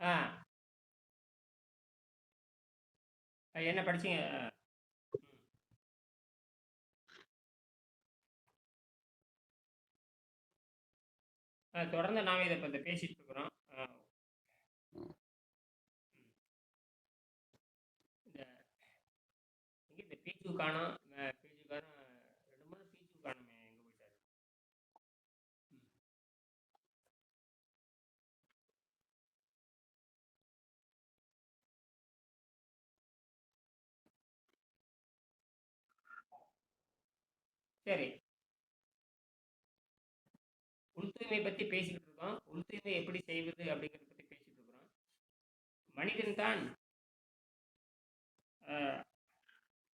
ஆ. என்ன படிச்சீங்க? தொடர்ந்து நாம இதை இப்போ பேசிட்டு இருக்கிறோம். இந்த பேச்சு காணும். சரி. உள் தூய்மை பத்தி பேசிக்கிட்டு இருக்கோம். உள் தூய்மை எப்படி செய்வது அப்படிங்கிறத பத்தி பேசிட்டு இருக்கிறோம். மனிதன் தான்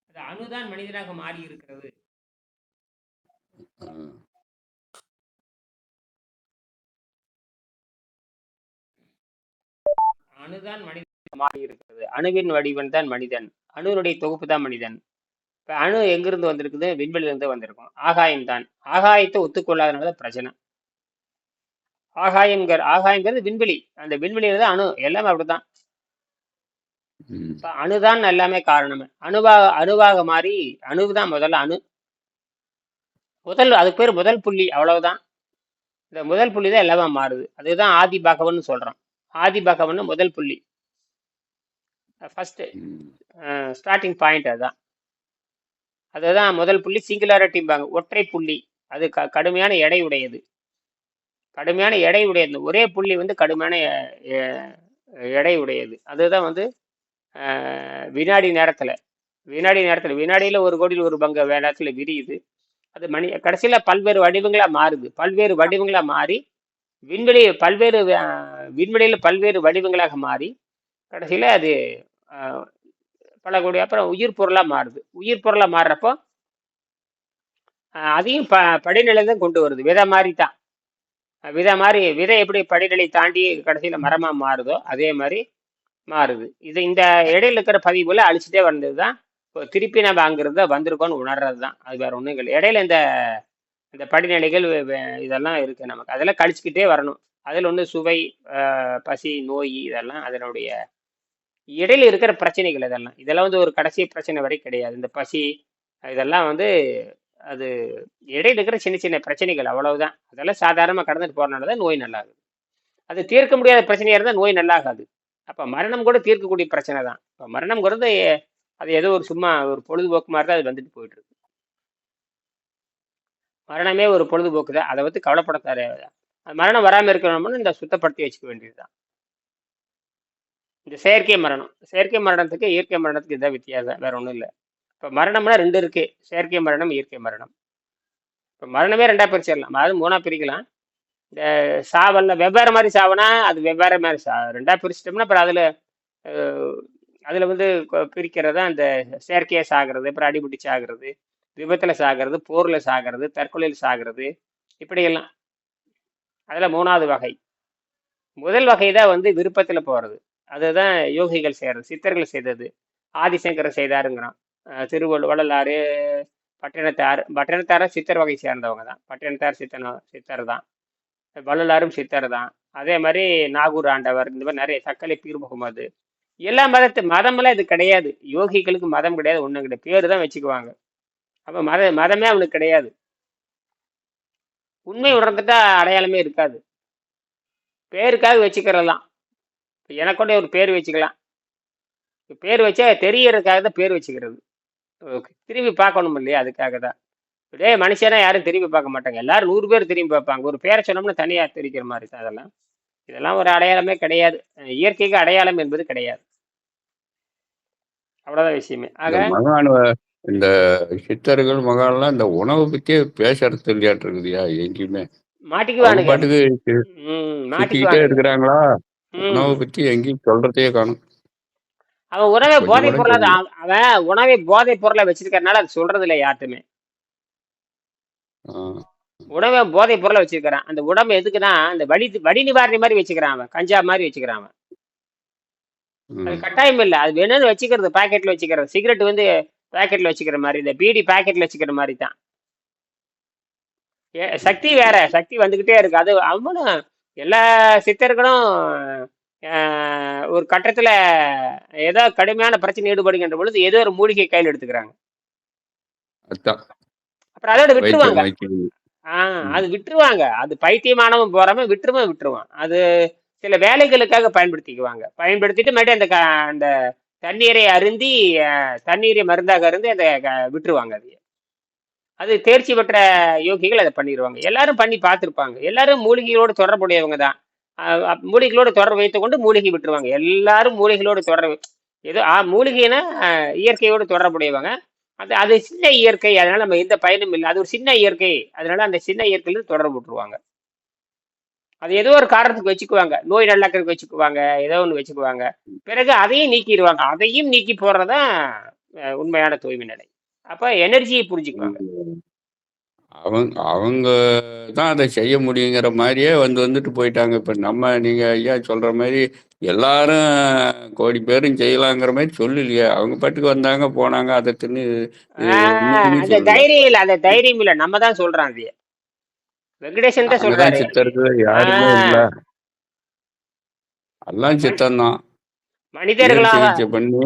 அது அணுதான் மனிதனாக மாறி இருக்கிறது. அணுதான் மனிதன் மாறி இருக்கிறது. அணுவின் வடிவன் தான் மனிதன். அணுனுடைய தொகுப்பு தான் மனிதன். இப்ப அணு எங்கிருந்து வந்திருக்குது? விண்வெளியில இருந்து வந்திருக்கும். ஆகாயம் தான் ஆகாயத்தை ஒத்துக்கொள்ளாதனால தான் பிரச்சனை. ஆகாயம்ங்கிற ஆகாயங்கிறது விண்வெளி. அந்த விண்வெளியில தான் அணு. எல்லாமே அப்படிதான். இப்ப அணுதான் எல்லாமே காரணமே. அணுவாக அணுவாக மாறி அணுதான் முதல்ல அணு. முதல் அதுக்கு பேர் முதல் புள்ளி. அவ்வளவுதான். இந்த முதல் புள்ளி தான் எல்லாமே மாறுது. அதுதான் ஆதி பகவன் சொல்றோம் ஆதி பகவன் முதல் புள்ளி. ஃபர்ஸ்ட். ஸ்டார்டிங் பாயிண்ட் அதுதான். அதுதான் முதல் புள்ளி சிங்குலாரிட்டிம்பாங்க ஒற்றை புள்ளி. அது க கடுமையான எடை உடையது. கடுமையான எடை உடையது. ஒரே புள்ளி வந்து கடுமையான எடை உடையது. அதுதான் வந்து வினாடி நேரத்தில். வினாடி நேரத்தில். வினாடியில் ஒரு கோடியில் ஒரு பங்கு நேரத்தில் விரியுது. அது மணி கடைசியில் பல்வேறு வடிவங்களாக மாறுது. பல்வேறு வடிவங்களாக மாறி விண்வெளி பல்வேறு விண்வெளியில் பல்வேறு வடிவங்களாக மாறி கடைசியில் அது பல கோடி அப்புறம் உயிர் பொருளாக மாறுது. உயிர் பொருளாக மாறுறப்போ அதையும் ப படிநிலை தான் கொண்டு வருது. விதை மாதிரி தான் விதை மாதிரி விதை எப்படி படிநிலை தாண்டி கடைசியில மரமாக மாறுதோ அதே மாதிரி மாறுது. இது இந்த இடையில இருக்கிற பதிவுல அழிச்சிட்டே வந்தது தான். இப்போ திருப்பி நம்ம அங்கிருந்து வந்திருக்கோம்னு உணர்றது தான். அது வேற ஒன்றும் இல்லை. இடையில இந்த இந்த படிநிலைகள் இதெல்லாம் இருக்குது நமக்கு. அதெல்லாம் கழிச்சுக்கிட்டே வரணும். அதில் ஒன்று சுவை பசி நோய் இதெல்லாம் அதனுடைய இடையில இருக்கிற பிரச்சனைகள் இதெல்லாம். இதெல்லாம் வந்து ஒரு கடைசி பிரச்சனை வரை கிடையாது. இந்த பசி இதெல்லாம் வந்து அது இடையில இருக்கிற சின்ன சின்ன பிரச்சனைகள் அவ்வளவுதான். அதெல்லாம் சாதாரணமாக கடந்துட்டு போறதுனால தான் நோய் நல்லாகுது. அது தீர்க்க முடியாத பிரச்சனையாக இருந்தால் நோய் நல்லாகாது. அப்போ மரணம் கூட தீர்க்கக்கூடிய பிரச்சனை தான். இப்போ மரணம்ங்கிறது அது ஏதோ ஒரு சும்மா ஒரு பொழுதுபோக்கு மாதிரி தான் அது வந்துட்டு போயிட்டு இருக்கு. மரணமே ஒரு பொழுதுபோக்கு தான் அதை பற்றி கவலைப்பட தேவையில்லை. அது மரணம் வராமல் இருக்கணும்னு இந்த சுத்தப்படுத்தி வச்சுக்க வேண்டியது தான் இந்த செயற்கை மரணம். செயற்கை மரணத்துக்கு இயற்கை மரணத்துக்கு இதான் வித்தியாசம். வேற ஒன்றும் இல்லை. இப்போ மரணம்னா ரெண்டு இருக்கு. செயற்கை மரணம் இயற்கை மரணம். இப்போ மரணமே ரெண்டா பிரிச்சிடலாம். அதாவது மூணா பிரிக்கலாம். இந்த சாவல்ல வெவ்வேறு மாதிரி சாவனா அது வெவ்வேறு மாதிரி சா ரெண்டா பிரிச்சிட்டோம்னா அப்புறம் அதில் அதில் வந்து பிரிக்கிறது தான் இந்த செயற்கையாக சாகிறது அப்புறம் அடிபட்டு சாகிறது விபத்தில் சாகிறது போரில் சாகிறது தற்கொலையில் சாகிறது இப்படியெல்லாம். அதில் மூணாவது வகை. முதல் வகை தான் வந்து விருப்பத்தில் போகிறது அதுதான் யோகிகள் செய்கிறது சித்தர்கள் செய்தது. ஆதிசங்கரர் செய்தாருங்கிறான். அஹ் திருவள்ளுவர் வள்ளலாறு பட்டினத்தார் பட்டினத்தார சித்தர் வகை சேர்ந்தவங்க தான் பட்டினத்தார் சித்தன சித்தர் தான் வள்ளலாரும் சித்தர் தான் அதே மாதிரி நாகூர் ஆண்டவர் இந்த மாதிரி நிறைய சக்கலை பீர் முகமது. எல்லா மதத்து மதமெல்லாம் இது கிடையாது. யோகிகளுக்கு மதம் கிடையாது ஒன்றும் கிடையாது. பேர் தான் வச்சுக்குவாங்க. அப்போ மத மதமே அவனுக்கு கிடையாது. உண்மை உணர்ந்துட்டா அடையாளமே இருக்காது. பேருக்காக வச்சுக்கிறதெல்லாம். எனக்கொண்ட ஒரு பேர் வச்சுக்கலாம். பேர் வச்சா தெரியறதுக்காக தான் பேர் வச்சுக்கிறது. திரும்பி பார்க்கணும் இல்லையா? அதுக்காக தான் இதே மனுஷனா யாரும் திரும்பி பார்க்க மாட்டாங்க. எல்லாரும் நூறு பேர் திரும்பி பார்ப்பாங்க. ஒரு பேரை சொன்னோம்னா தனியாக தெரிக்கிற மாதிரி தான் அதெல்லாம். இதெல்லாம் ஒரு அடையாளமே கிடையாது. இயற்கைக்கு அடையாளம் என்பது கிடையாது. அவ்வளோதான் விஷயமே. ஆக இந்த சித்தர்கள் மகான்லாம் இந்த உணவை பத்தியே பேசுறது இல்லையாட்டு இருக்குதுயா எங்கேயுமே? மாட்டிக்குவானுங்க. பாட்டுக்கு சு- இருக்கிறாங்களா ம். உணவை பத்தி எங்கேயும் சொல்றதே காணும். அவன் உணவை கொஞ்சம் போதைப் கூட பொருளா தெரியல அவன் அவன் உணவை போதைப் பொருளை வச்சிருக்கறனால அது சொல்றது இல்லை யார்ட்டுமே. ஆஹ் உணவை போதைப் பொருளை வச்சிருக்கிறான். அந்த உடம்பு எதுக்குன்னா அந்த வடி வடி நிவாரணி மாதிரி வச்சுக்கிறான் அவன். கஞ்சா மாதிரி வச்சுக்கிறான் அவன். அது கட்டாயம் இல்லை. அது வேணும்னு வச்சுக்கிறது பாக்கெட்ல வச்சுக்கிறது. சிகரெட் வந்து பாக்கெட்ல வச்சுக்கிற மாதிரி இந்த பீடி பாக்கெட்ல வச்சுக்கிற மாதிரி தான். ஏ- சக்தி வேற. சக்தி வந்துகிட்டே இருக்கு. அது அவனும் எல்லா சித்தர்களும் ஒரு கட்டத்துல ஏதோ கடுமையான பிரச்சனை ஈடுபடுகின்ற பொழுது ஏதோ ஒரு மூலிகை கையில் எடுத்துக்கிறாங்க. அப்புறம் அதோட விட்டுருவாங்க. ஆஹ். அது விட்டுருவாங்க. அது பைத்தியமானவன் போறாம விட்டுருவன் விட்டுருவான். அது சில வேலைகளுக்காக பயன்படுத்திக்குவாங்க. பயன்படுத்திட்டு மறுபடியும் அந்த அந்த தண்ணீரை அருந்தி தண்ணீரை மருந்தாக அருந்தி அந்த விட்டுருவாங்க அது அது தேர்ச்சி பெற்ற யோகிகள் அதை பண்ணிடுவாங்க எல்லாரும் பண்ணி பார்த்துருப்பாங்க. எல்லாரும் மூலிகைகளோடு தொடர்புடையவங்க தான். மூலிகளோடு தொடர்பு வைத்துக் கொண்டு மூலிகை விட்டுருவாங்க. எல்லாரும் மூலிகளோடு தொடர்பு ஏதோ ஆ, மூலிகைனா இயற்கையோடு தொடர்புடையவங்க. அது அது சின்ன இயற்கை அதனால நம்ம எந்த பயனும் இல்லை. அது ஒரு சின்ன இயற்கை அதனால அந்த சின்ன இயற்கையில தொடர்பு விட்டுருவாங்க. அது ஏதோ ஒரு காரணத்துக்கு வச்சுக்குவாங்க. நோய் நல்லாக்கிறதுக்கு வச்சுக்குவாங்க. ஏதோ ஒன்று வச்சுக்குவாங்க. பிறகு அதையும் நீக்கிடுவாங்க. அதையும் நீக்கி போடுறதான் உண்மையான தூய்மை நிலை. அப்ப எனர்ஜியை புரிஞ்சுக்குவாங்க. அவங்க அவங்க தான் அதை செய்ய முடியுங்கிற மாதிரியே வந்து வந்துட்டு போயிட்டாங்க. இப்போ நம்ம நீங்கள் ஐயா சொல்கிற மாதிரி எல்லாரும் கோடி பேரும் செய்யலாங்கிற மாதிரி சொல்லலையே. அவங்க பாட்டுக்கு வந்தாங்க போனாங்க அதை தின்னு அந்த தைரியம் இல்ல அந்த தைரியம் இல்ல. நம்ம தான் சொல்றோம் அது வெங்கடேசன் தான் நாங்க தான் சித்தர்கள் யாருமே இல்லை. எல்லாம் சித்தம்தான் உயர் மனிதர்களாக பண்ணி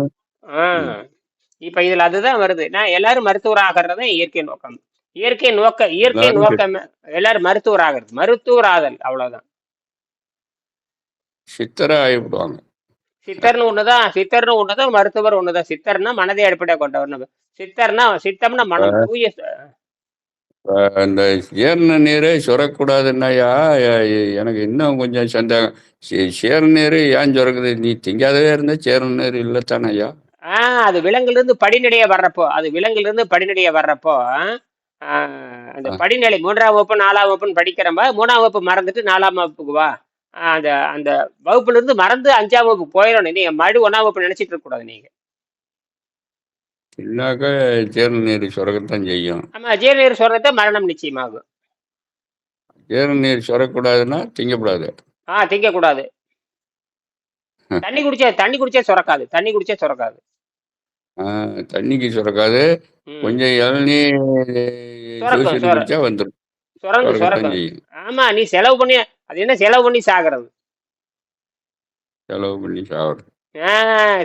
இப்ப இதுல அதுதான் வருது. நான் எல்லாரும் மருத்துவர் ஆகிறது இயற்கை நோக்கம். இயற்கை நோக்க இயற்கை நோக்கம் எல்லாரும் மருத்துவர் ஆகிறது மருத்துவர் ஆதல் அவ்வளவுதான். சித்தரை ஆகிவிடுவாங்க சித்தர்னு ஒண்ணுதான் சித்தர்னு ஒண்ணுதான் மருத்துவர் ஒண்ணுதான். சித்தர்னா மனதை அடிப்படையாக கொண்டவர் சித்தர்னா சித்தம்னா மனம் தூய அந்த சேர்ன நீரே சுரக்கூடாதுன்னாயா எனக்கு இன்னும் கொஞ்சம் சந்தேகம். சே- சேர்ன நீர் ஏன் சுரக்குது? நீ திங்காதவே இருந்தா சேர்ன நீர் இல்லைத்தானே ஐயா ஆஹ் அது விலங்குல இருந்து படிநடைய வர்றப்போ அது விலங்குல இருந்து படிநடைய வர்றப்போ அந்த. படிநிலை மூன்றாம் வகுப்பு நாலாம் வகுப்புன்னு படிக்கிறப்ப மூணாம் வகுப்பு மறந்துட்டு நாலாம் வகுப்புக்கு வா. அந்த அந்த வகுப்புல இருந்து மறந்து அஞ்சாம் வகுப்பு போயிடணும் நீங்க மறுபடியும் ஒன்னாம் வகுப்பு நினைச்சிட்டு இருக்க கூடாது நீங்க. இல்லைனாக்கா சேர்ன நீர் சுரக்கத்தான் செய்யும். ஆமா ஜீரநீர் சொல்றத மரணம் நிச்சயமாகும். சேர்ன நீர் சுரக்கூடாதுன்னா திங்கக்கூடாது. ஆ திங்க கூடாது ம். தண்ணி குடிச்சா தண்ணி குடிச்சா சுரக்காது தண்ணி குடிச்சா சுரக்காது. தண்ணிக்கு சுரக்காது. கொஞ்சம் இளநீ குடிச்சா வந்துடும் சுரங்கு ஆமா நீ செலவு பண்ணி அது என்ன செலவு பண்ணி சாகிறது? செலவு பண்ணி ஆ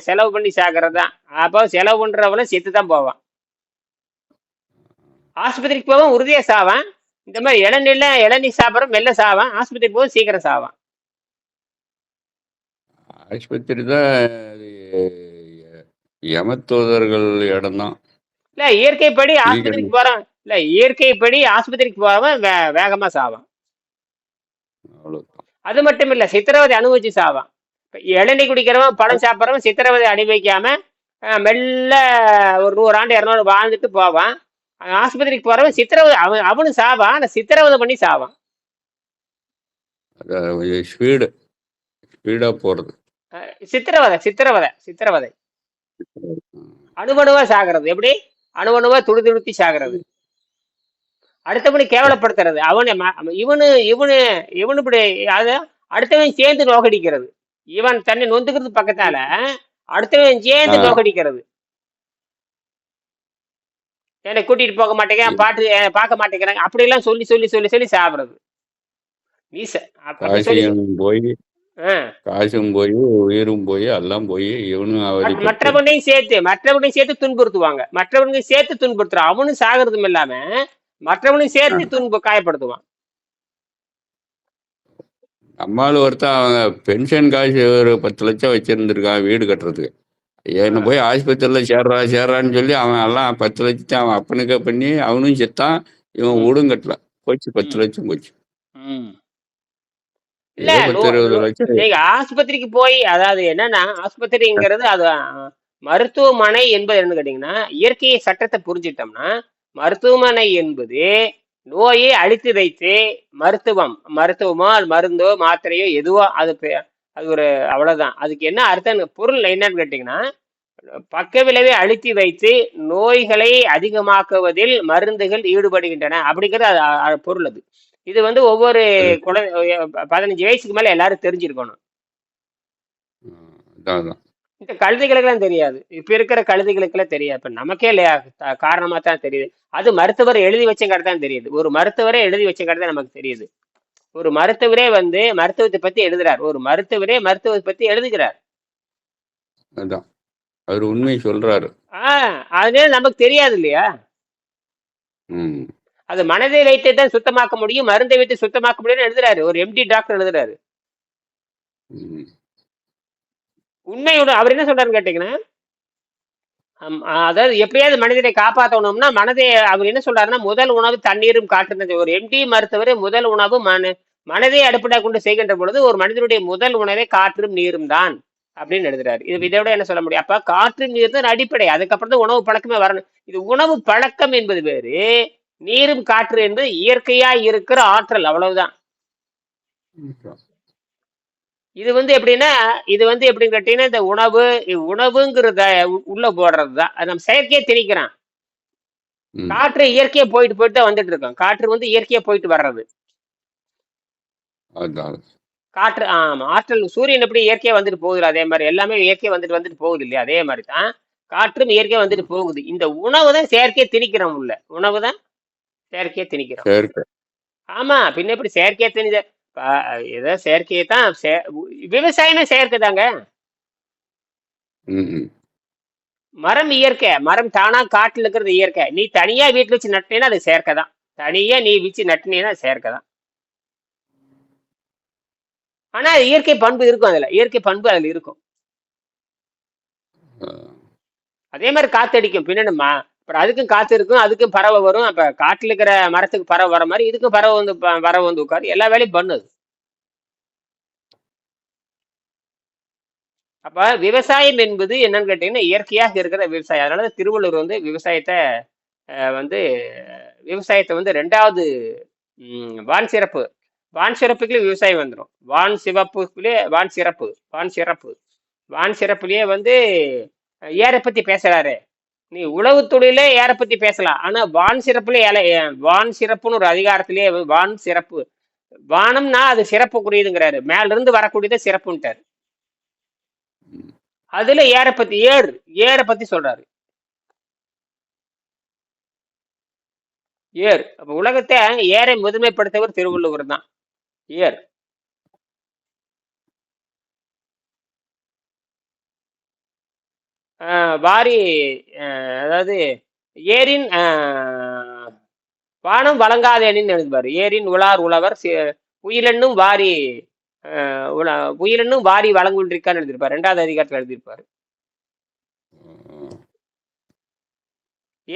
செலவு பண்ணி சாகிறது தான். அப்போ செலவு பண்றவன செத்து தான் போவான். ஆஸ்பத்திரிக்கு போவான் உறுதியா சாவான். இந்த மாதிரி இளநீர்ல இளநீ சாப்பிட்ற மெல்ல சாவான். ஆஸ்பத்திரிக்கு போக சீக்கிரம் சாவான். ஆஸ்பத்திரி தான் யமத்தூதர்கள் இடம்தான். இல்ல இயற்கைப்படி ஆஸ்பத்திரிக்கு போறான் இல்ல இயற்கைப்படி ஆஸ்பத்திரிக்கு போறவன் வேகமா சாவான். அது மட்டும் இல்ல சித்திரவதை அனுபவிச்சு சாவான். இளநீ குடிக்கிறவன் பழம் சாப்பிட்றவன் சித்திரவதை அனுபவிக்காம மெல்ல ஒரு நூறு ஆண்டு இரநூறு வாழ்ந்துட்டு போவான். ஆஸ்பத்திரிக்கு போறவன் சித்திரவதை அவன் அவனும் சாவான் ஆனா சித்திரவதை பண்ணி சாவான். ஸ்பீடு ஸ்பீடாக போகிறது அஹ், சித்திரவதை சித்திரவதை சித்திரவதை. அணுவணுவா சாகிறது. எப்படி? அணுவணுவா துடி துடுத்தி சாகிறது. அடுத்தவனை கேவலப்படுத்துறது. அவனை இவனு இவனு இவனு இப்படி அது அடுத்தவன் சேர்ந்து நோக்கடிக்கிறது. இவன் தன்னை நொந்துக்கிறது பக்கத்தால அடுத்தவன் சேர்ந்து. நோக்கடிக்கிறது. என்னை கூட்டிட்டு போக மாட்டேங்கிறான் பாட்டு பார்க்க மாட்டேங்கிறாங்க. அப்படி எல்லாம் சொல்லி சொல்லி சொல்லி சொல்லி சாப்பிடுறது. நீ காசும் போய் உயிரும் போய் எல்லாம் போய் இவனும் மற்றவனையும் சேர்த்து மற்றவனையும் சேர்த்து துன்புறுத்துவாங்க. மற்றவனையும் சேர்த்து துன்புறுத்துறான் அவனும் சாகிறதும் இல்லாம மற்றவனையும் சேர்த்து துன்பு காயப்படுத்துவான். நம்மால் ஒருத்தன் அவங்க பென்ஷன் காசு ஒரு பத்து லட்சம் வச்சிருந்திருக்கான் வீடு கட்டுறதுக்கு. என்னை போய் ஆஸ்பத்திரியில் சேர்றா சேர்றான்னு சொல்லி அவன் எல்லாம் பத்து லட்சத்தை அவன் அப்பனுக்கே பண்ணி அவனும் செத்தான். இவன். வீடும் கட்டல. போச்சு பத்து. லட்சம் போச்சு. இல்ல ஏதோ பத்து நோ- இருபது நோ- லட்சம் நீங்க ஆஸ்பத்திரிக்கு போய் அதாவது என்னன்னா ஆஸ்பத்திரிங்கிறது அது மருத்துவமனை என்பது என்ன கேட்டீங்கன்னா இயற்கை சட்டத்தை புரிஞ்சிட்டோம்னா மருத்துவமனை என்பது நோயை அழித்து வைத்து மருத்துவம் மருத்துவமோ அது மருந்தோ மாத்திரையோ எதுவோ அது அது ஒரு அவ்வளவுதான். அதுக்கு என்ன அர்த்தம் பொருள் என்னன்னு கேட்டீங்கன்னா பக்க விளைவை அழுத்தி வைத்து நோய்களை அதிகமாக்குவதில் மருந்துகள் ஈடுபடுகின்றன. அப்படிங்கிறது அது பொருள் அது. இது வந்து ஒவ்வொரு குழந்தை பதினஞ்சு வயசுக்கு மேல எல்லாரும் தெரிஞ்சிருக்கணும். இந்த கழுதைகளுக்கெல்லாம் தெரியாது. இப்ப இருக்கிற கழுதைகளுக்கெல்லாம் தெரியாது. இப்ப நமக்கே இல்லையா? காரணமா தான் தெரியுது. அது மருத்துவர் எழுதி வச்சங்காட்டு தான் தெரியுது. ஒரு மருத்துவரே எழுதி வச்சங்காட்டு தான் நமக்கு தெரியுது. ஒரு மருத்துவரே வந்து மருத்துவத்தை பத்தி எழுதுறார். ஒரு மருத்துவரே மருத்துவத்தை பத்தி எழுதுகிறார். அதான். அவர் உண்மை சொல்றாரு. ஆஹ் அதே நமக்கு தெரியாது இல்லையா? ம். அது மனதை வைத்து தான் சுத்தமாக்க முடியும் மருந்தை வைத்து சுத்தமாக்க முடியும்னு எழுதுறாரு. ஒரு எம்டி டாக்டர் எழுதுறாரு. உண்மையோட அவர் என்ன சொல்றாருன்னு கேட்டீங்கன்னா அதாவது எப்படியாவது மனிதனை காப்பாற்றணும்னா மனதை அவர் என்ன சொல்றாருன்னா முதல் உணவு தண்ணீரும் காற்று ஒரு எம்டி மருத்துவரே முதல் உணவு மன மனதை அடிப்படையாக கொண்டு செய்கின்ற பொழுது ஒரு மனிதனுடைய முதல் உணவே காற்றும் நீரும் தான் அப்படின்னு எழுதுறாரு. இது இதை விட என்ன சொல்ல முடியும்? அப்ப காற்று நீர் தான் அடிப்படை. அதுக்கப்புறம் தான் உணவு பழக்கமே வரணும். இது உணவு பழக்கம் என்பது வேறு. நீரும் காற்று என்பது இயற்கையா இருக்கிற ஆற்றல் அவ்வளவுதான். இது வந்து எப்படின்னா இது வந்து எப்படின்னு கேட்டீங்கன்னா இந்த உணவு உணவுங்கிறத உள்ள போடுறது தான் அது நம்ம செயற்கையே திணிக்கிறோம். ம். காற்று இயற்கையா போயிட்டு போயிட்டு தான் வந்துட்டு இருக்கோம். காற்று வந்து இயற்கையா போயிட்டு வர்றது. காற்று ஆமா. ஆற்றல் சூரியன் எப்படி இயற்கையா வந்துட்டு போகுது அதே மாதிரி. எல்லாமே இயற்கையா வந்துட்டு வந்துட்டு போகுது இல்லையா? அதே மாதிரி தான். காற்றும் இயற்கையா வந்துட்டு போகுது. இந்த உணவு தான் செயற்கையா திணிக்கிறோம் உள்ள. உணவு தான் செயற்கையா திணிக்கிறோம். ஆமா பின்ன எப்படி செயற்கையா திணித ஏதோ செயற்கையை தான் விவசாயமே செயற்கை தாங்க. மரம் இயற்கை மரம் தானா காட்டுல இருக்கிறது இயற்கை. நீ தனியா வீட்டுல வச்சு நட்டினா அது செயற்கை தான். தனியா நீ வச்சு நட்டினா செயற்கை தான். ஆனா அது இயற்கை பண்பு இருக்கும் அதுல. இயற்கை பண்பு அதுல இருக்கும். அதே மாதிரி காத்தடிக்கும். பின்னாடி மா அப்புறம் அதுக்கும் காத்து இருக்கும் அதுக்கும் பறவை வரும். அப்ப காட்டுல இருக்கிற மரத்துக்கு பறவை வர மாதிரி இதுக்கும் பறவை வந்து ப- பறவை வந்து உட்காரு. எல்லா வேலையும் பண்ணுது. அப்ப விவசாயம் என்பது என்னன்னு கேட்டீங்கன்னா இயற்கையாக இருக்கிற விவசாயம். அதனால திருவள்ளூர் வந்து விவசாயத்தை வந்து விவசாயத்தை வந்து ரெண்டாவது வான் சிறப்பு. வான் சிறப்புக்குள்ளே விவசாயம் வந்துடும் வான் சிவப்புக்குள்ளே வான் சிறப்பு. வான் சிறப்பு. வான் சிறப்புலயே வந்து ஏரை பத்தி பேசுறாரு. நீ உழவு தொழிலே ஏரை பத்தி பேசலாம். ஆனா வான் சிறப்புல ஏல வான் சிறப்புன்னு ஒரு அதிகாரத்திலேயே வான் சிறப்பு. வானம்னா அது சிறப்புக்குரியதுங்கிறாரு. மேல இருந்து வரக்கூடியதை சிறப்புன்ட்டாரு. அதுல ஏற பத்தி ஏர் ஏற பத்தி சொல்றாரு. ஏர் அப்ப உலகத்தை ஏரை முதன்மைப்படுத்தவர் திருவள்ளுவர் தான். ஏர் வாரி அதாவது ஏரின் வானம் வழங்காதேனின்னு எழுதுவார். ஏரின் உலார் உழவர் உயிரென்னும் வாரி உயிரென்னும் வாரி வழங்குன்றிருக்கான்னு எழுதியிருப்பார். ரெண்டாவது அதிகாரத்தில் எழுதியிருப்பார்.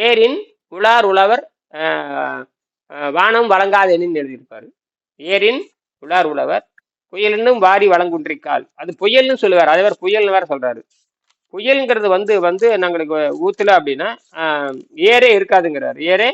ஏரின் உலார் உழவர் வானம் வழங்காதேனின்னு எழுதியிருப்பார். ஏரின் உலார் உழவர் புயலென்னும் வாரி வழங்குன்றிருக்கால். அது புயல்னு சொல்லுவார். அதே புயல்னு வேற சொல்றாரு. புயல்ங்கிறது வந்து வந்து நாங்களுக்கு ஊத்துல அப்படின்னா ஆஹ் ஏரே இருக்காதுங்கிறாரு. ஏரே?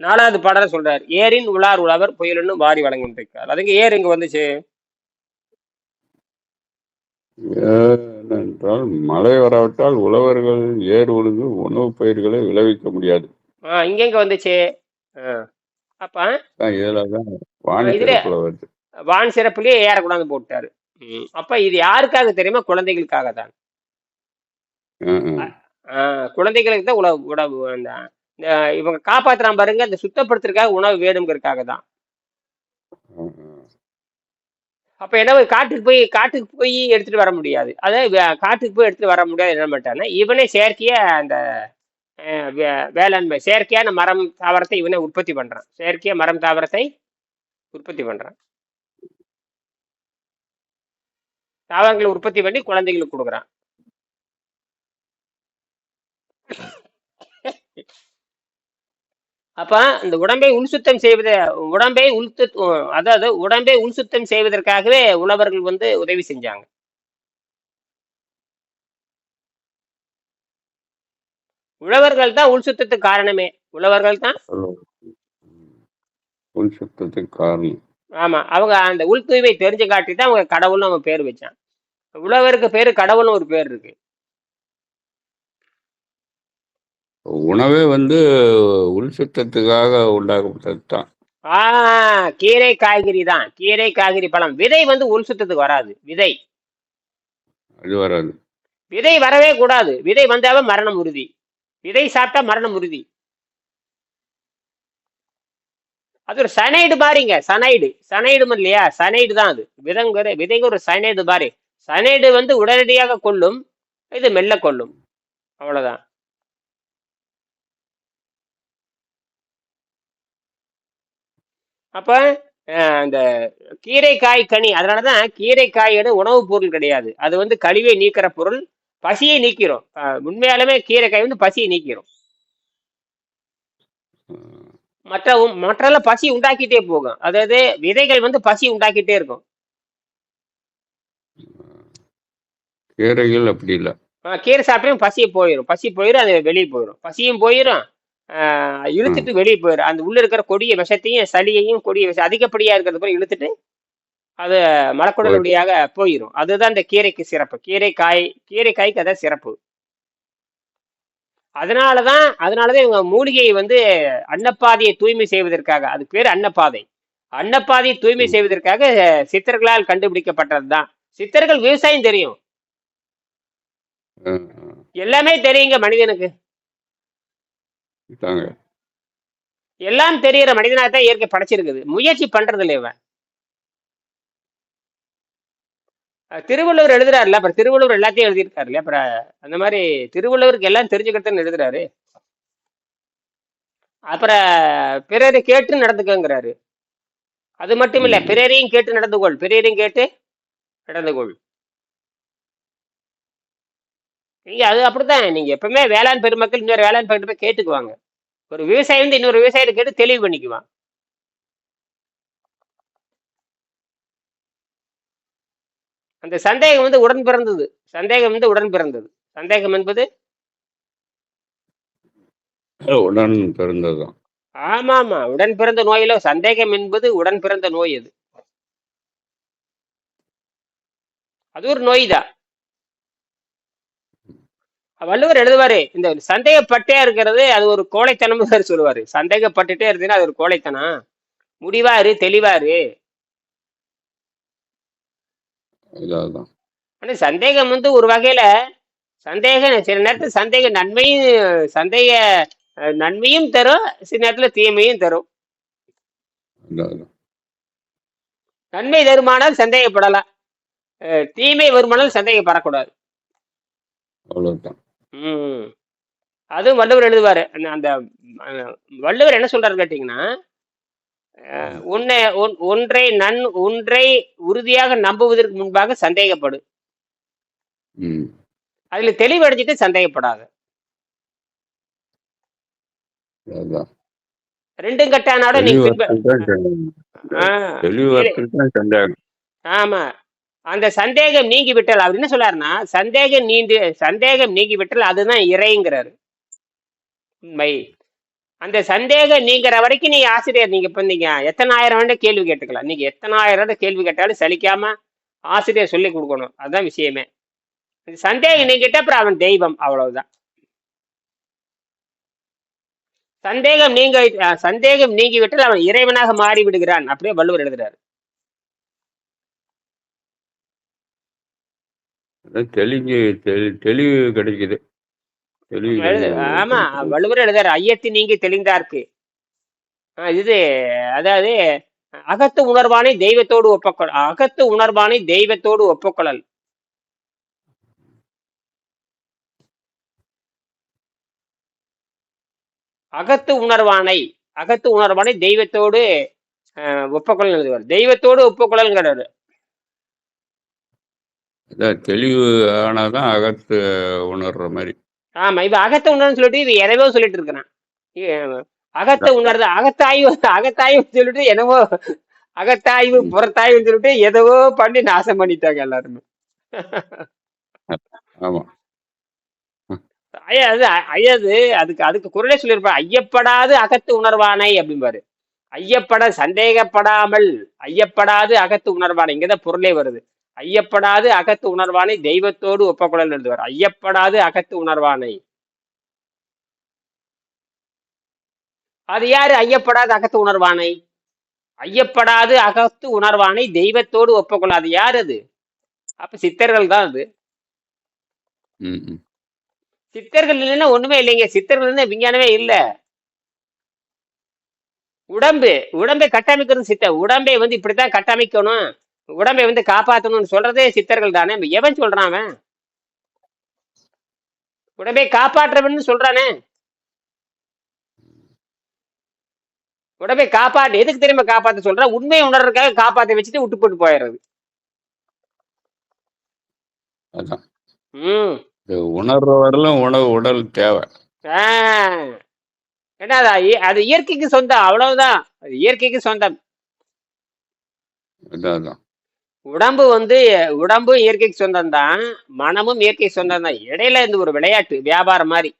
நாலாவது பாடல சொல்றார். ஏரின் உலார் உழவர் புயலுன்னு வாரி வழங்குன்றிருக்கார் அதுங்க ஏர் இங்க வந்துச்சு? ஏனென்றால் மழை வராவிட்டால் உழவர்கள் ஏர் உழுது உணவுப் பயிர்களை விளைவிக்க முடியாது. ஆஹ் இங்க எங்க வந்துச்சு அப்ப இதுல தான் வான இதுல சிறப்புல வருது. வான் சிறப்புலயே ஏற கொண்டாந்து போட்டாரு. அப்ப இது யாருக்காக தெரியுமா? குழந்தைகளுக்காக தான். குழந்தைகளுக்கு தான் உணவு உணவு அந்த இவங்க காப்பாத்துறான் பாருங்க இந்த சுத்தப்படுத்துறதுக்காக உணவு வேணுங்கிறதுக்காக தான். அப்போ என்ன காட்டுக்கு போய் காட்டுக்கு போய் எடுத்துட்டு வர முடியாது. அதை காட்டுக்கு போய் எடுத்துட்டு வர முடியாது. என்ன பண்ணிட்டான்னா இவனே செயற்கையாக அந்த வே- வேளாண்மை செயற்கையான மரம் தாவரத்தை இவனே உற்பத்தி பண்ணுறான் செயற்கையாக மரம் தாவரத்தை உற்பத்தி பண்ணுறான் தாவரங்களை உற்பத்தி பண்ணி குழந்தைகளுக்கு கொடுக்குறான். அப்ப இந்த உடம்பை உள்சுத்தம் செய்வத உடம்பை உள்சு அதாவது உடம்பை உள்சுத்தம் செய்வதற்காகவே உழவர்கள் வந்து உதவி செஞ்சாங்க. உழவர்கள் தான் உள் சுத்தத்துக்கு காரணமே. உழவர்கள் தான். உள் சுத்தத்துக்கு காரணம். ஆமா. அவங்க அந்த உள் தூய்மை தெரிஞ்சு காட்டி தான் அவங்க கடவுள்னு அவங்க பேர் வச்சான் உழவருக்கு பேரு கடவுள்னு ஒரு பேர் இருக்கு. உணவே வந்து உள் சுத்தத்துக்காக உண்டாக்கப்பட்டது தான் கீரை காய்கறி தான். கீரை காய்கறி பழம். விதை வந்து உள் சுத்தத்துக்கு வராது. விதை. அது வராது. விதை வரவே கூடாது. விதை வந்தாவே மரணம் உறுதி. விதை சாப்பிட்டா மரணம் உறுதி. அது ஒரு சனைடு மாதிரிங்க சனைடு சனைடு இல்லையா? சனைடு தான் அது. விதங்கிற விதைங்க ஒரு சனைடு மாதிரி சனைடு வந்து உடனடியாக கொல்லும் இது மெல்ல கொல்லும் அவ்வளவுதான். அப்ப அந்த கீரைக்காய் கனி அதனாலதான் கீரைக்காயோட உணவுப் பொருள் கிடையாது. அது வந்து கழிவை நீக்கிற பொருள் பசியை நீக்கிறோம். உண்மையாலுமே கீரைக்காய் வந்து பசியை நீக்கிறோம். மற்ற மற்றெல்லாம் பசி உண்டாக்கிட்டே போகும். அதாவது விதைகள் வந்து பசி உண்டாக்கிட்டே இருக்கும். கீரைகள் அப்படி இல்லை. கீரை சாப்பிட்டும் பசி போயிடும் பசி போயிடும் அது வெளியே போயிடும் பசியும் போயிடும் இழுத்துட்டு வெளியே போயிடும் அந்த உள்ள இருக்கிற கொடிய விஷத்தையும் சளியையும் கொடிய விஷம் அதிகப்படியா இருக்கிறது போய் இழுத்துட்டு அது மலக்குடல் வழியாக போயிடும் அதுதான் இந்த கீரைக்கு சிறப்பு. கீரைக்காய் கீரைக்காய்க்கு அதான் சிறப்பு. அதனாலதான் அதனாலதான் இவங்க மூலிகையை வந்து அன்னப்பாதையை தூய்மை செய்வதற்காக அது பேர் அன்னப்பாதை. அன்னப்பாதையை தூய்மை செய்வதற்காக சித்தர்களால் கண்டுபிடிக்கப்பட்டதுதான். சித்தர்கள் விவசாயம் தெரியும். எல்லாமே தெரியுங்க மனிதனுக்கு. தாங்க எல்லாம் தெரியிற மனிதனாக தான் இயற்கை படைச்சிருக்குது. முயற்சி பண்றது இல்லை இவன் திருவள்ளுவர் எழுதுறாருல்ல அப்புறம் திருவள்ளுவர் எல்லாத்தையும் எழுதியிருக்காருல்ல அப்புறம் அந்த மாதிரி திருவள்ளுவருக்கு எல்லாம் தெரிஞ்சுக்கிறதுன்னு எழுதுறாரு. அப்புறம் பிறரை கேட்டு நடந்துக்கங்கிறாரு. அது மட்டும் இல்ல. பிறரையும் கேட்டு நடந்து கொள். பிறரையும் கேட்டு நடந்து கொள். நீங்க அது அப்படித்தான். நீங்க எப்பவுமே வேளாண் பெருமக்கள் இன்னொரு வேளாண் பெருமக்கள் கேட்டுக்குவாங்க. ஒரு விவசாயி வந்து இன்னொரு விவசாயத்தை கேட்டு தெளிவு பண்ணிக்குவான். அந்த சந்தேகம் வந்து உடன் பிறந்தது. சந்தேகம் வந்து உடன் பிறந்தது. சந்தேகம் என்பது உடன் பிறந்ததுதான் ஆமா ஆமா உடன் பிறந்த நோயில சந்தேகம் என்பது உடன் பிறந்த நோய் அது. அது ஒரு நோய் தான். வள்ளுவர் எழுதுவாரு இந்த சந்தேகப்பட்டே இருக்கிறது அது ஒரு கோழைத்தனம் சொல்லுவாரு. சந்தேகப்பட்டுட்டே இருந்ததுன்னா அது ஒரு கோழைத்தனம். முடிவாரு தெளிவாரு. ஆனா சந்தேகம் வந்து ஒரு வகையில சந்தேகம் சில நேரத்துல சந்தேக நன்மையும் சந்தேக நன்மையும் தரும் சில நேரத்துல தீமையும் தரும். நன்மை தருமானால் சந்தேகப்படலாம். தீமை வருமானால் சந்தேகப்படக்கூடாது. அவ்வளவுதான். ம். அதுவும் வள்ளுவர் எழுதுவாரு. அந்த- அந்த வள்ளுவர் என்ன சொல்றாரு கேட்டீங்கன்னா உன்னை ஒன்- ஒன்றை நன் ஒன்றை உறுதியாக நம்புவதற்கு முன்பாக சந்தேகப்படு. அதுல தெளிவடைஞ்சிட்டு சந்தேகப்படாத. ரெண்டும் சந்தேகம். ஆமா. அந்த சந்தேகம் நீங்கி விட்டல் அவர் என்ன சொல்லாருன்னா சந்தேகம் நீண்டு சந்தேகம் நீங்கி விட்டல் அதுதான் இறைங்கிறாரு. உண்மை. அந்த சந்தேகம் நீங்கிற வரைக்கும் நீங்க ஆசிரியர் நீங்க பண்ணீங்க. எத்தனை ஆயிரம் வேண்ட கேள்வி கேட்டுக்கலாம். நீங்க எத்தனாயிரம் வேண்ட கேள்வி கேட்டாலும் சலிக்காம ஆசிரியர் சொல்லி கொடுக்கணும். அதுதான் விஷயமே. சந்தேகம் நீங்கிட்ட அப்புறம் அவன் தெய்வம் அவ்வளவுதான். சந்தேகம் நீங்க சந்தேகம் நீங்கி விட்டால் அவன் இறைவனாக மாறி விடுகிறான் அப்படியே வள்ளுவர் எழுதுறாரு. அதான் தெளிஞ்சு தெளி- தெளிவு கிடைக்குது. தெளிவு ஆமா வள்ளுவர் எழுதாரு ஐயத்து நீங்கி தெளிந்தார்க்கு. ஆ, இது அதாவது அகத்து உணர்வானை தெய்வத்தோடு ஒப்பக்கொள் அகத்து உணர்வானை தெய்வத்தோடு ஒப்புக்கொள்ளல். அகத்து உணர்வானை அகத்து உணர்வானை தெய்வத்தோடு அஹ், ஒப்புக்கொள்ளல் எழுதுவார் தெய்வத்தோடு ஒப்புக்கொள்ளல்ங்கிறாரு அதான் தெளிவு ஆனாதான் அகத்து உணர்ற மாதிரி. ஆமா இப்ப அகத்த உணர்ன்னு சொல்லிட்டு இது எதவோ சொல்லிட்டு இருக்கிறான். அகத்த உணர்வு அகத்தாய்வு அகத்தாய்வு சொல்லிட்டு என்னவோ அகத்தாய்வு புறத்தாய்வுன்னு சொல்லிட்டு எதவோ பண்ணி நாசம் பண்ணிட்டாங்க எல்லாருமே. ஆமா. ஐயா அது ஐயாது அதுக்கு அதுக்கு குரலே சொல்லியிருப்பா ஐயப்படாது அகத்து உணர்வானை அப்படிம்பாரு. ஐயப்பட சந்தேகப்படாமல் ஐயப்படாது அகத்து உணர்வானை இங்கதான் பொருளே வருது. ஐயப்படாது அகத்து உணர்வானை தெய்வத்தோடு ஒப்பக்குழல் எழுதுவார் ஐயப்படாது அகத்து உணர்வானை. அது யாரு? ஐயப்படாது அகத்து உணர்வானை. ஐயப்படாது அகத்து உணர்வானை தெய்வத்தோடு ஒப்பக்குழல் அது யார் அது? அப்ப சித்தர்கள் தான் அது. சித்தர்கள் இல்லைன்னா ஒண்ணுமே இல்லைங்க. சித்தர்கள் விஞ்ஞானமே இல்ல. உடம்பு உடம்பை கட்டமைக்கிறது சித்த உடம்பை வந்து இப்படித்தான் கட்டமைக்கணும். உடம்பை வந்து காப்பாத்தணும்னு சொல்றதே சித்தர்கள் தானே? எவன் சொல்றான் அவன்? உடம்பை காப்பாற்றவன் சொல்றானே? உடம்பை காப்பாற்று எதுக்கு தெரியுமா காப்பாத்த சொல்ற? உண்மையை உணர்றதுக்காக காப்பாத்த வச்சுட்டு விட்டு போட்டு போயிடுறது. அதான். ம். இது உணர்ற வரலும் உணவு உடல் தேவை. ஏன்னா அது அது இயற்கைக்கு சொந்தம் அவ்வளவுதான். அது இயற்கைக்கு சொந்தம். அதான். உடம்பு வந்து உடம்பும் இயற்கைக்கு சொந்தம் தான் மனமும் இயற்கைக்கு சொந்தம் தான் இடையில இந்த ஒரு விளையாட்டு வியாபாரம் மாதிரி.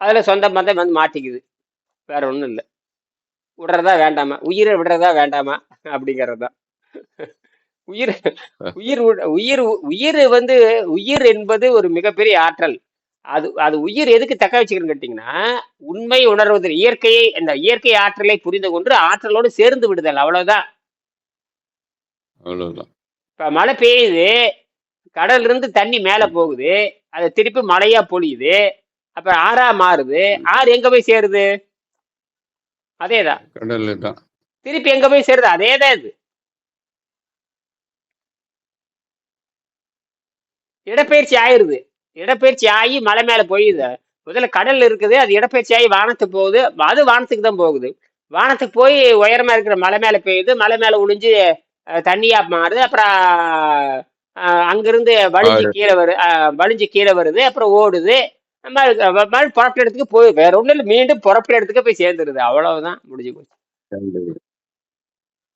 அதுல சொந்த பந்தம் வந்து மாட்டிக்குது. வேற ஒண்ணும் இல்லை. விடுறதா வேண்டாமா? உயிரை விடுறதா வேண்டாமா? அப்படிங்கறதுதான். உயிர் உயிர் உயிர் உயிர் வந்து உயிர் என்பது ஒரு மிகப்பெரிய ஆற்றல். அது அது உயிர் எதுக்கு தக்க வச்சுக்கணும்னு கேட்டீங்கன்னா உண்மை உணர்வதில் இயற்கையை அந்த இயற்கை ஆற்றலை புரிந்து கொண்டு ஆற்றலோடு சேர்ந்து விடுதல் அவ்வளவுதான். அவ்வளவுதான். இப்ப மழை பெய்யுது கடல்ல இருந்து தண்ணி மேல போகுது அது திருப்பி மழையா பொழியுது அப்புறம் ஆறா மாறுது ஆறு எங்க போய் சேருது? அதேதான். கடல்ல தான் திருப்பி எங்க போய் சேருது? அதேதான் இது. இடப்பெயர்ச்சி ஆயிருது. இடப்பெயர்ச்சி ஆகி மலை மேல போயிடுது. முதல்ல கடல்ல இருக்குது அது இடப்பெயர்ச்சி ஆகி வானத்துக்கு போகுது. அது வானத்துக்கு தான் போகுது. வானத்துக்கு போய் உயரமா இருக்கிற மலை மேல பெய்யுது. மலை மேல ஒளிஞ்சு தண்ணியா மாறுது. அப்புறம் அங்கிருந்து வலிஞ்சு. கீழே வரு வலிஞ்சு கீழே வருது. அப்புறம் ஓடுது. மறு- மறு புறப்பட்ட இடத்துக்கு போய் வேற ஒண்ணும் இல்லை. மீண்டும் புறப்பட்ட இடத்துக்கு போய் சேர்ந்துருது. அவ்வளவுதான் முடிஞ்சு போச்சு.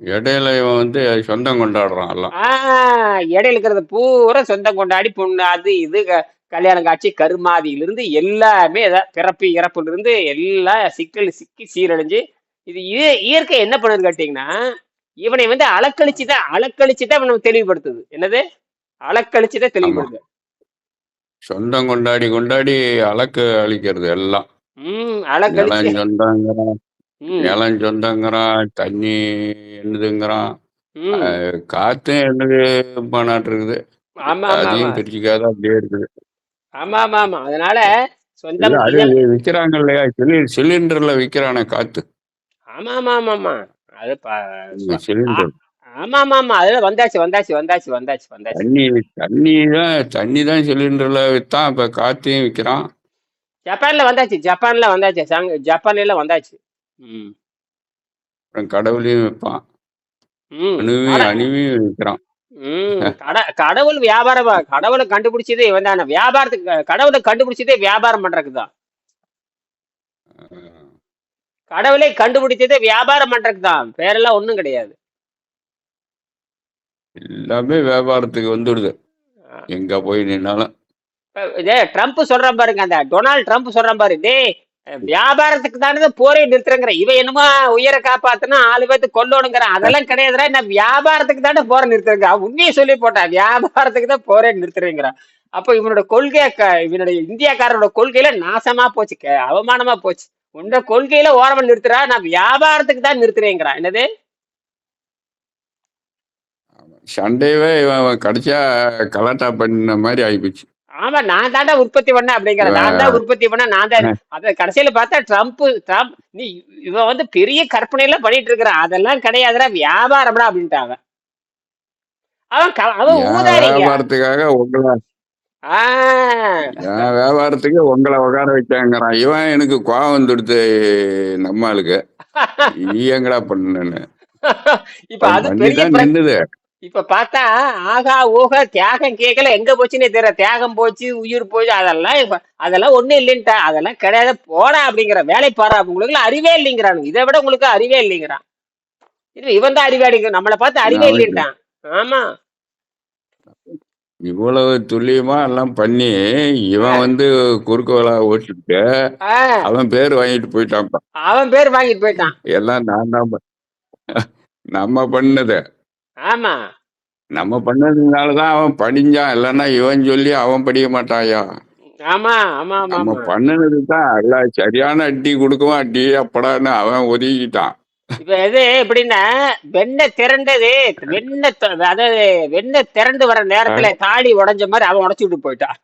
இடையில இவன் வந்து சொந்தம் கொண்டாடுறான் எல்லாம். ஆஹ் இடையில இருக்கிறது பூரா சொந்தம் கொண்டாடி பொண்ணு அது இது கல்யாணம் காட்சி கருமாதியிலிருந்து எல்லாமே பிறப்பு இறப்புல இருந்து எல்லாம் சிக்கல் சிக்கி சீரழிஞ்சு இது இய- இயற்கை என்ன பண்ணுது கேட்டீங்கன்னா இவனை வந்து அலக்கழிச்சு தான் அலக்கழிச்சு தான் இவனை தெளிவுபடுத்துது. என்னது? அலக்கழிச்சு தான் தெளிவுபடுத்துது சொந்தம் கொண்டாடி கொண்டாடி அலக்கு அழிக்கிறது எல்லாம். சொந்தங்கிறான் நிலம் சொந்தங்கிறான் தண்ணி என்னதுங்கிறான் காத்தும் என்னது பானாட்டு இருக்குது அதையும் பிரிச்சுக்காத அப்படியே இருக்குது. ஆமா ஆமா ஆமா அதனால சொந்தம் விக்கிறாங்க இல்லையா? சிலி- சிலிண்டர்ல விக்கிறானே காத்து. ஆமா ஆமா ஆமா ஆமா அது சிலிண்டர். ஆமா ஆமா ஆமா அதுல வந்தாச்சு வந்தாச்சு வந்தாச்சு வந்தாச்சு வந்தாச்சு. தண்ணி தண்ணி தான் தண்ணி தான் சிலிண்டர்ல வித்தான். இப்ப காத்தையும் விக்கிறான். ஜப்பான்ல வந்தாச்சு ஜப்பான்ல வந்தாச்சு சங்க ஜப்பான்ல வந்தாச்சு. ம். கடவுளையும் விற்பான் அணுவையும் அணுவையும் விற்கிறான் கடவுள் வியாபாரமா கடவுளை கண்டுபிடிச்சதே இவன் தானே. வியாபாரத்துக்கு கடவுளை கண்டுபிடிச்சதே வியாபாரம் பண்றதுக்கு தான் கடவுளை கண்டுபிடிச்சதே வியாபாரம் பண்றதுக்கு தான் பேரெல்லாம் ஒண்ணும் கிடையாது. எல்லாமே வியாபாரத்துக்கு வந்துடுது. எங்க போய் நின்னாலும். இதே ட்ரம்ப் சொல்றான் பாருங்க அந்த டொனால்ட் ட்ரம்ப் சொல்றான் பாரு. டேய் வியாபாரத்துக்கு தானே போரே நிறுத்துறங்கிற. இவன் என்னமோ உயிரை காப்பாத்தினா ஆளு பேத்து கொல்லணுங்கிறான் அதெல்லாம் கிடையாதுடா நான் வியாபாரத்துக்கு தானே போரை நிறுத்துறேங்க உண்மையை சொல்லி போட்டான். வியாபாரத்துக்கு தான் போரே நிறுத்துறேங்கிறான். அப்போ இவனோட கொள்கை இவனோட இவனுடைய இந்தியாக்காரனோட கொள்கையில நாசமா போச்சு. அவமானமா போச்சு. உன்னோட கொள்கையில ஓரமா நிறுத்துறா நான் வியாபாரத்துக்கு தான் நிறுத்துறேங்கிறான். என்னது? சண்டையவே இவன் கடைசியா கலாட்டா பண்ண மாதிரி ஆயிப்போச்சு ஆமா நான் தாண்டா உற்பத்தி பண்ண அப்படிங்கிற நான் தான் உற்பத்தி பண்ண நான் தான் அத கடைசியில பார்த்தா ட்ரம்ப் ட்ரம்ப் நீ இவன் வந்து பெரிய கற்பனை எல்லாம் பண்ணிட்டு இருக்கிறான் அதெல்லாம் கிடையாதுடா வியாபாரம்டா அப்படின்ட்டாங்க. அவன் அவன் ஊதாரிங்க. வியாபாரத்துக்கு உங்களை உட்கார வச்சாங்கிறான் இவன் எனக்கு கோவம் வந்துடுது நம்ம ஆளுக்கு. நீ எங்கடா பண்ணுன்னு இப்ப அது நின்னுது. இப்ப பார்த்தா ஆகா ஊக தியாகம் கேட்கல எங்க போச்சுன்னே தெரியல. தியாகம் போச்சு உயிர் போச்சு அதெல்லாம் அதெல்லாம் ஒண்ணும் இல்லைன்ட்டா. அதெல்லாம் கிடையாது போடா அப்படிங்கிற வேலை பாரு உங்களுக்கு அறிவே இல்லைங்கிறானுங்க. இதை விட உங்களுக்கு அறிவே இல்லைங்கிறான். இது இவன் தான் அறிவாளிங்க நம்மளை பார்த்து அறிவே இல்லைன்ட்டான் ஆமா. இவ்வளவு துல்லியமா எல்லாம் பண்ணி இவன் வந்து குறுக்கு வேலை ஓட்டிட்டு அவன் பேர் வாங்கிட்டு போயிட்டான்ப்பா. அவன் பேர் வாங்கிட்டு போயிட்டான். எல்லாம் நான் தான் நம்ம பண்ணது. ஆமா. நம்ம பண்ணதுனால தான் அவன் படிஞ்சான். இல்லைன்னா இவன் சொல்லி அவன் படிக்க மாட்டாயா? ஆமா ஆமா ஆமா நம்ம பண்ணுனது தான் எல்லாம் சரியான அடி கொடுக்குவான். அடி அப்படான்னு அவன் ஒதுக்கிட்டான். இப்ப எது எப்படின்னா வெண்ணை திரண்டது வெண்ணெய் த- அதாவது வெண்ணெய் திரண்டு வர நேரத்துல தாடி உடைஞ்ச மாதிரி அவன் உடைச்சு விட்டு போயிட்டான்.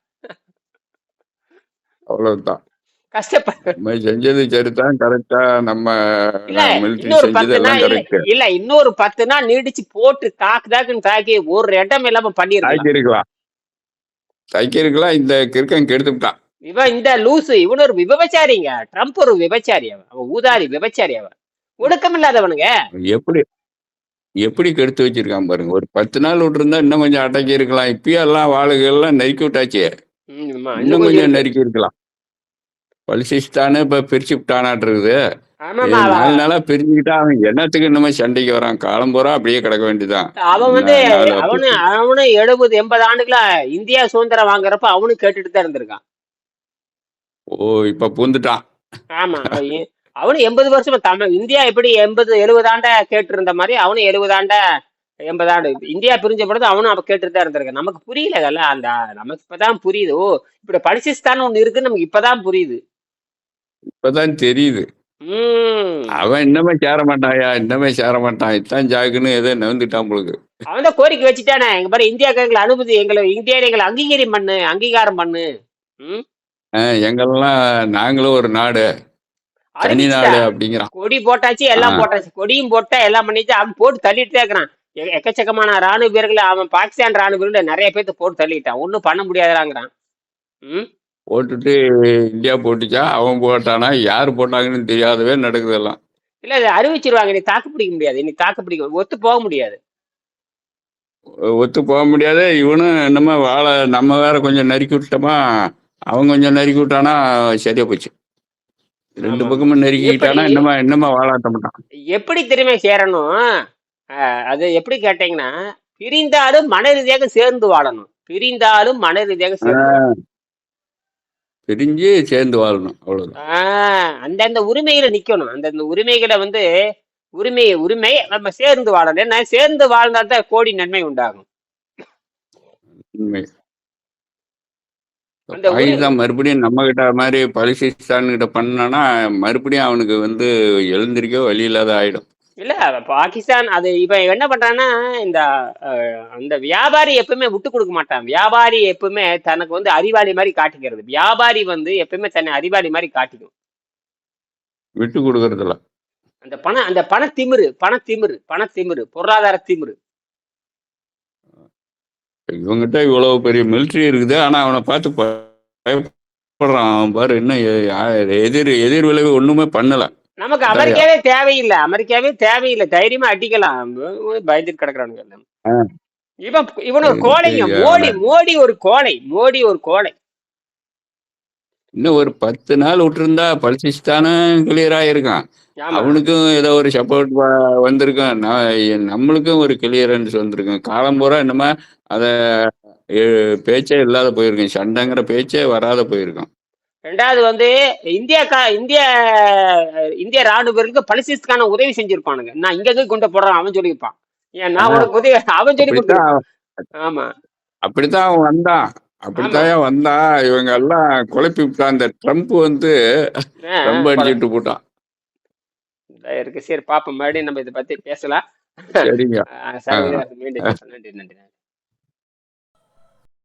அவ்வளவுதான். கஷ்டப்பட்டு செஞ்சது சரிதான் கரெக்டா நம்ம இல்ல இன்னொரு பத்து நாள் நீடிச்சு போட்டு தாக்கு தாக்குன்னு தாக்கி ஒரு இடம் இல்லாம பண்ணிருக்கலாம். தாக்கி இருக்கலாம் தாக்கி இருக்கலாம் இந்த கிறுக்கன் கெடுத்து விட்டான் இவன் இந்த லூசு இவன் ஒரு விபச்சாரிங்க. ட்ரம்ப் ஒரு விபச்சாரி அவன். அவன் ஊதாரி விபச்சாரி அவன். ஒடுக்கம் இல்லாதவனுங்க. எப்படி எப்படி கெடுத்து வச்சிருக்கான் பாருங்க. ஒரு பத்து நாள் விட்டுருந்தா இன்னும் கொஞ்சம் அடக்கி இருக்கலாம் இப்பயும் எல்லாம் வாளுகள்லாம் நறுக்கி விட்டாச்சு. இன்னும் கொஞ்சம். நறுக்கி இருக்கலாம் பலிசிஸ்தானு இப்ப பிரிச்சு விட்டானாட்டு இருக்குது நாலு நாளா பிரிஞ்சுக்கிட்டா அவன் என்னத்துக்கு இன்னுமே சண்டைக்கு வரான்? காலம் பூரா அப்படியே கிடக்க வேண்டியதான் அவன் வந்து அவனு அவனு எழுபது எண்பது ஆண்டுகளா இந்தியா சுதந்திரம் வாங்குறப்ப அவனும் கேட்டுட்டு தான் இருந்திருக்கான். ஓ இப்ப பூந்துட்டான் ஆமா அவன் எண்பது வருஷம் தமிழ் இந்தியா எப்படி எண்பது எழுபது ஆண்டா கேட்டு இருந்த மாதிரி அவனும் எழுபது ஆண்டா எண்பது ஆண்டு இந்தியா பிரிஞ்ச பொழுது அவனும் அப்ப கேட்டுட்டு தான் இருந்திருக்கான். நமக்கு புரியல அந்த நமக்கு இப்பதான் புரியுது. ஓ இப்படி பலிசிஸ்தான் ஒண்ணு இருக்குன்னு நமக்கு இப்பதான் புரியுது. இப்பதான் தெரியுது. அவன் இன்னமே சேர மாட்டாயா? இன்னமே சேர மாட்டான். இத்தான் ஜாக்குன்னு ஏதோ நவுந்துட்டான் உங்களுக்கு அவன் தான் கோரிக்கை வச்சுட்டானே. எங்க பாரு இந்தியாவுக்கு எங்களை அனுமதி எங்களை இந்தியா எங்களை அங்கீகாரம் பண்ணு அங்கீகாரம் பண்ணு. எங்கெல்லாம் நாங்களும் ஒரு நாடு தனி நாடு அப்படிங்கிறான். கொடி போட்டாச்சு எல்லாம் போட்டாச்சு. கொடியும் போட்டா எல்லாம் பண்ணிட்டு அவன் போட்டு தள்ளிட்டு இருக்கிறான். எக்கச்சக்கமான ராணுவ வீரர்களை அவன் பாகிஸ்தான் ராணுவ வீரர்களை நிறைய பேர்த்த போட்டு தள்ளிட்டான். ஒன்றும் பண்ண முடியாதாங்கிறான் ம்? போட்டுட்டு இந்தியா போட்டுச்சா? அவன் போட்டானா? யார் போட்டாங்கன்னு தெரியாதவே நடக்குதெல்லாம் இல்ல அதை அறிவிச்சிருவாங்க. நீ தாக்கு பிடிக்க முடியாது. நீ தாக்கு பிடிக்க ஒத்து போக முடியாது. ஒத்து போக முடியாது. இவனும் என்னமோ வாழை நம்ம வேற கொஞ்சம் நறுக்கி விட்டோமா அவன் கொஞ்சம் நறுக்கி விட்டானா சரியா போச்சு. ரெண்டு பக்கமும் எப்படி நறுக்கிட்டானா இன்னமா இன்னமா வாழாட்ட மாட்டான். எப்படி திரும்ப சேரணும்? அது எப்படி கேட்டீங்கன்னா பிரிந்தாலும் மன ரீதியாக சேர்ந்து வாழணும். பிரிந்தாலும் மன ரீதியாக சேர்ந்து பிரிஞ்சு சேர்ந்து வாழணும் அவ்வளவுதான். அந்தந்த உரிமைகளை நிக்கணும். அந்தந்த உரிமைகளை வந்து உரிமை உரிமை நம்ம சேர்ந்து வாழணும். ஏன்னா சேர்ந்து வாழ்ந்தா தான் கோடி நன்மை உண்டாகும். பாகிஸ்தான் மறுபடியும் நம்ம கிட்ட மாதிரி பலிசிஸ்தான் கிட்ட பண்ணானா மறுபடியும் அவனுக்கு வந்து எழுந்திருக்க வழி இல்லாத ஆயிடும். இல்ல பாகிஸ்தான் அது இவன் என்ன பண்றான்னா இந்த அந்த வியாபாரி எப்பவுமே விட்டு கொடுக்க மாட்டான். வியாபாரி எப்பவுமே தனக்கு வந்து அறிவாளி மாதிரி காட்டிக்கிறது. வியாபாரி வந்து எப்பவுமே தன்னை அறிவாளி மாதிரி காட்டிக்கும். விட்டு கொடுக்கறதில்ல. அந்த பண அந்த பண திமிரு பண திமிரு பண திமிரு பொருளாதார திமிரு. இவங்கிட்ட இவ்வளவு பெரிய மிலிட்ரி இருக்குது ஆனா அவனை பார்த்து பயப்படுறான். பாரு இன்னும் எ- யா- எதிர் எதிர் விளைவு ஒண்ணுமே பண்ணல. நமக்கு. அமெரிக்காவே தேவையில்லை. அமெரிக்காவே தேவையில்லை. தைரியமா அடிக்கலாம். பயந்துட்டு கிடக்குறானுங்க எல்லாம். இவன் இவன் ஒரு கோழைங்க. மோடி மோடி ஒரு கோழை. மோடி ஒரு கோழை. இன்னும் ஒரு பத்து நாள் விட்டுருந்தா பலிசிஸ்தானும் கிளியர் ஆயிருக்கான். அவனுக்கும் ஏதோ ஒரு சப்போர்ட் வந்திருக்கும். நம்மளுக்கும் ஒரு கிளியரன்ஸ் வந்திருக்கும். காலம் பூரா என்னமா அத பேச்சே இல்லாத போயிருக்கும். சண்டைங்கிற பேச்சே வராத போயிருக்கும். ரெண்டாவது வந்து இந்தியா இந்திய இந்திய ராணுவ வீரர்களுக்கு பலிசிஸ்துக்கான உதவி செஞ்சிருப்பானுங்க. நான் இங்க இருந்து கொண்டு போடுறேன் அவன் சொல்லியிருப்பான். ஏன் நான் உனக்கு உதவி அவன் சொல்லி ஆமா. அப்படித்தான் அவன் வந்தான். அப்படித்தான் வந்தான். இவங்க எல்லாம் குழப்பி விட்டான். இந்த ட்ரம்ப் வந்து ரொம்ப அடிச்சுட்டு போட்டான். இருக்கு. சரி பாப்போம். மறுபடியும் நம்ம இதை பத்தி பேசலாம். சரிங்க. நன்றி நன்றி.